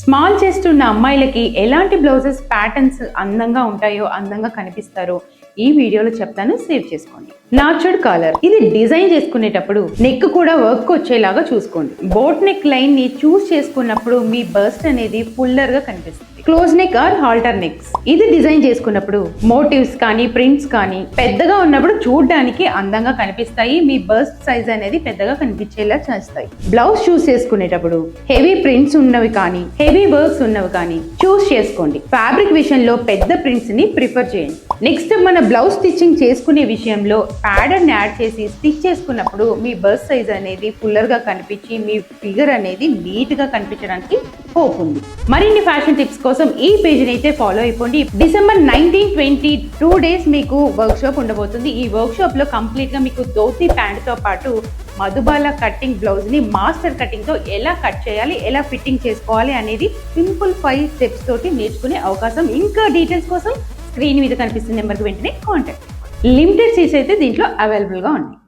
Small chest ఉన్న అమ్మాయిలకి ఎలాంటి బ్లౌజెస్ ప్యాటర్న్స్ అందంగా ఉంటాయో అందంగా కనిపిస్తారో ఈ వీడియోలో చెప్తాను. సేవ్ చేసుకోండి. నాచుడ్ కాలర్ ఇది డిజైన్ చేసుకునేటప్పుడు నెక్ కూడా వర్క్ వచ్చేలాగా చూసుకోండి. బోట్ నెక్ లైన్ని చూస్ చేసుకున్నప్పుడు మీ బర్స్ట్ అనేది ఫుల్లర్గా కనిపిస్తుంది. Close neck or halter necks ఇది డిజైన్ చేసుకున్నప్పుడు మోటివ్స్ కానీ ప్రింట్స్ కానీ పెద్దగా ఉన్నప్పుడు చూడడానికి అందంగా కనిపిస్తాయి. మీ బస్ట్ సైజ్ అనేది పెద్దగా కనిపించేలా చేస్తాయి. బ్లౌజ్ చూస్ చేసుకునేటప్పుడు హెవీ ప్రింట్స్ ఉన్నవి కానీ హెవీ వర్క్స్ ఉన్నవి కానీ చూస్ చేసుకోండి. ఫ్యాబ్రిక్ విషయంలో పెద్ద ప్రింట్స్ని ప్రిఫర్ చేయండి. నెక్స్ట్ మన బ్లౌజ్ స్టిచ్చింగ్ చేసుకునే విషయంలో ప్యాడర్ యాడ్ చేసి స్టిచ్ చేసుకున్నప్పుడు మీ బస్ సైజ్ అనేది ఫుల్లర్గా కనిపించి మీ ఫిగర్ అనేది నీట్గా కనిపించడానికి హోప్ ఉంది మరిన్ని ఫ్యాషన్ టిప్స్ కోసం ఈ పేజీని అయితే ఫాలో అయిపోండి. December nineteen twenty two days మీకు వర్క్ షాప్ ఉండబోతుంది. ఈ వర్క్షాప్లో కంప్లీట్గా లో కంప్లీట్గా మీకు ధోతి ప్యాంట్తో పాటు మధుబాల కటింగ్ బ్లౌజ్ని మాస్టర్ కటింగ్తో ఎలా కట్ చేయాలి ఎలా ఫిట్టింగ్ చేసుకోవాలి అనేది సింపుల్ ఫైవ్ స్టెప్స్ తోటి నేర్చుకునే అవకాశం. ఇంకా డీటెయిల్స్ కోసం స్క్రీన్ మీద కనిపిస్తున్న నెంబర్కి వెంటనే కాంటాక్ట్ లిమిటెడ్ సీట్స్ అయితే దీంట్లో అవైలబుల్గా ఉన్నాయి.